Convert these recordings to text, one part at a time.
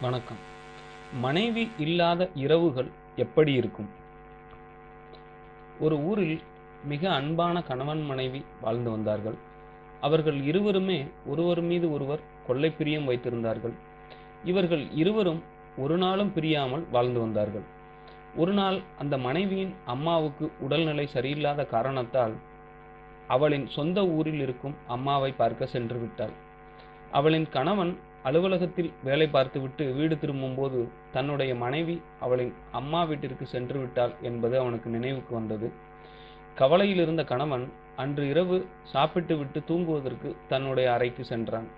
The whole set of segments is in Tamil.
வணக்கம். மனைவி இல்லாத இரவுகள் எப்படி இருக்கும்? ஒரு ஊரில் மிக அன்பான கணவன் மனைவி வாழ்ந்து வந்தார்கள். அவர்கள் இருவருமே ஒருவர் மீது ஒருவர் கொள்ளை பிரியம் வைத்திருந்தார்கள். இவர்கள் இருவரும் ஒரு நாளும் பிரியாமல் வாழ்ந்து வந்தார்கள். ஒரு நாள் அந்த மனைவியின் அம்மாவுக்கு உடல்நிலை சரியில்லாத காரணத்தால் அவளின் சொந்த ஊரில் இருக்கும் அம்மாவை பார்க்க சென்று விட்டாள். அவளின் கணவன் அலுவலகத்தில் வேலை பார்த்துவிட்டு வீடு திரும்பும்போது தன்னுடைய மனைவி அவளின் அம்மா வீட்டிற்கு சென்று விட்டாள் என்பது அவனுக்கு நினைவுக்கு வந்தது. கவலையில் இருந்த கணவன் அன்று இரவு சாப்பிட்டு விட்டு தூங்குவதற்கு தன்னுடைய அறைக்கு சென்றான்.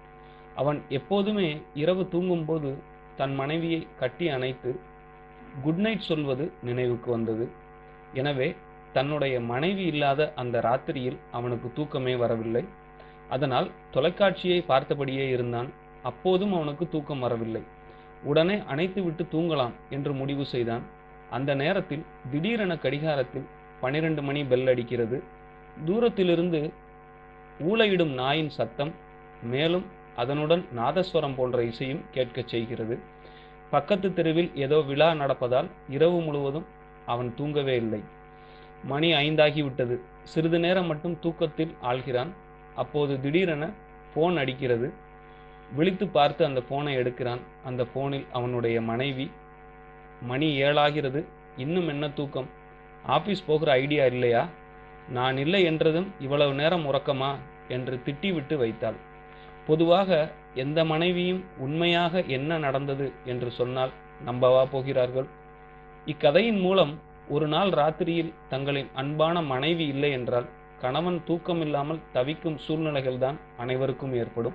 அவன் எப்போதுமே இரவு தூங்கும்போது தன் மனைவியை கட்டி அணைத்து குட் நைட் சொல்வது நினைவுக்கு வந்தது. எனவே தன்னுடைய மனைவி இல்லாத அந்த ராத்திரியில் அவனுக்கு தூக்கமே வரவில்லை. அதனால் தொலைக்காட்சியை பார்த்தபடியே இருந்தான். அப்போதும் அவனுக்கு தூக்கம் வரவில்லை. உடனே அணைத்து விட்டு தூங்கலாம் என்று முடிவு செய்தான். அந்த நேரத்தில் திடீரென கடிகாரத்தில் பனிரெண்டு மணி பெல் அடிக்கிறது. தூரத்திலிருந்து ஊளையிடும் நாயின் சத்தம் மேலும் அதனுடன் நாதஸ்வரம் போன்ற இசையும் கேட்கச் செய்கிறது. பக்கத்து தெருவில் ஏதோ விழா நடப்பதால் இரவு முழுவதும் அவன் தூங்கவே இல்லை. மணி ஐந்தாகிவிட்டது. சிறிது நேரம் மட்டும் தூக்கத்தில் ஆள்கிறான். அப்போது திடீரென ஃபோன் அடிக்கிறது. விழித்து பார்த்து அந்த ஃபோனை எடுக்கிறான். அந்த ஃபோனில் அவனுடைய மனைவி. மணி ஏழாகிறது. இன்னும் என்ன தூக்கம்? ஆபீஸ் போகிற ஐடியா இல்லையா? நான் இல்லை என்றதும் இவ்வளவு நேரம் உறக்கமா? என்று திட்டிவிட்டு வைத்தாள். பொதுவாக எந்த மனைவியும் உண்மையாக என்ன நடந்தது என்று சொன்னால் நம்பவா போகிறார்கள்? இக்கதையின் மூலம் ஒரு நாள் ராத்திரியில் தங்களின் அன்பான மனைவி இல்லை என்றால் கணவன் தூக்கமில்லாமல் தவிக்கும் சூழ்நிலைகள்தான் அனைவருக்கும் ஏற்படும்.